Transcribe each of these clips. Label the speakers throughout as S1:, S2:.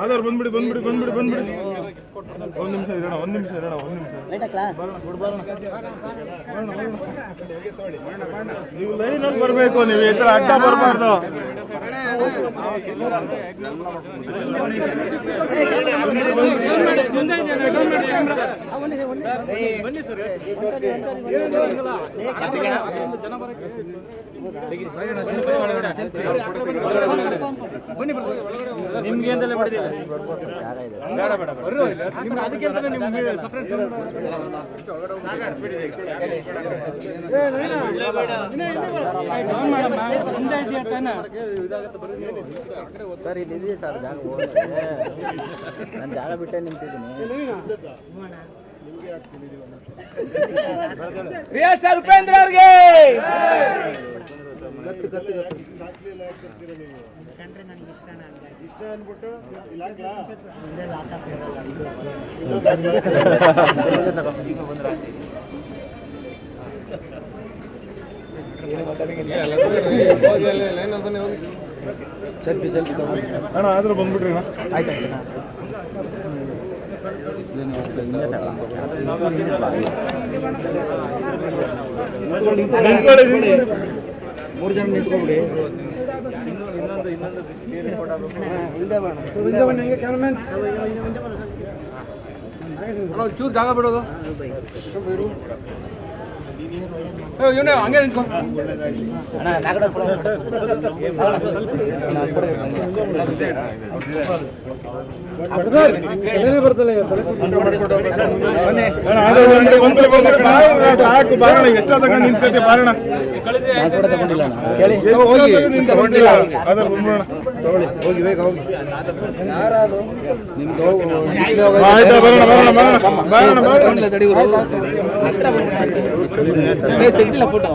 S1: ಆಧಾರ್ ಬಂದ್ಬಿಡಿ ಬಂದ್ಬಿಡಿ ಬಂದ್ಬಿಡಿ ಬಂದ್ಬಿಡಿ. ಒಂದ್ ನಿಮಿಷ ಇರೋಣ ಒಂದ್ ನಿಮಿಷ ಇರೋಣ ಒಂದ್ ನಿಮಿಷ ನೀವು ಲೈನಲ್ಲಿ ಬರಬೇಕು ನೀವು ಈ ತರ ಅಡ್ಡ ಬರಬಾರ್ದು.
S2: ஜனநாயக ನಿಮ್ಗೆ
S3: ಸರ್ ಇಲ್ಲಿ ಸರ್? ಜಾಗ ನಾನು ಜಾಗ ಬಿಟ್ಟೆ ನಿಂತಿದ್ದೀನಿ.
S2: ಸರ್ ಉಪೇಂದ್ರ ಅವ್ರಿಗೆ!
S1: ಅಣ್ಣ ಆದ್ರೂ ಬಂದ್ಬಿಟ್ರಿ ಅಣ್ಣ. ಆಯ್ತು ನಿಂತ್ಕೊಳ್ಳಿ.
S4: ಮೂರು ಜನ ನಿಂತ್ಕೊಂಡ್ಬಿಡಿ
S2: ಚೂರು ಜಾಗ ಬಿಡೋದು. ಇವನೇ ಹಂಗೆ ನಿಂತ್ಕೊ.
S1: ಸಾಕು ಬಾರಣ ನಿಂತ್ಕತಿ ಬಾರಣ.
S3: ತಗೊಂಡಿಲ್ಲ.
S4: ಹೋಗಿ ಬೇಗ ಹೋಗಿ. ನಿಮ್ದು
S1: ಆಯ್ತಾ ಬರೋಣ ಬರೋಣ ಬರೋಣ. ಬರೋಣ ಬರೋಣ.
S2: ತೆಗ್ದಿಲ್ಲ ಫೋಟೋ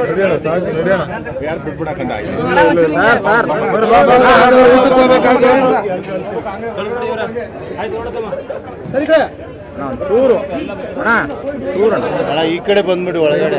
S1: ನಡಿಯೋಣ ಸಾಕು ನಡಿಯೋಣ
S4: ಸರ್ ಸರ್
S1: ಬರ್ರಿ, ಬಾ, ಬಾ, ಬಾ.
S4: ಚೂರು ಅಣ್ಣ ಚೂರು ಅಣ್ಣ
S3: ಅಣ್ಣ ಈ ಕಡೆ ಬಂದ್ಬಿಡಿ ಒಳಗಡೆ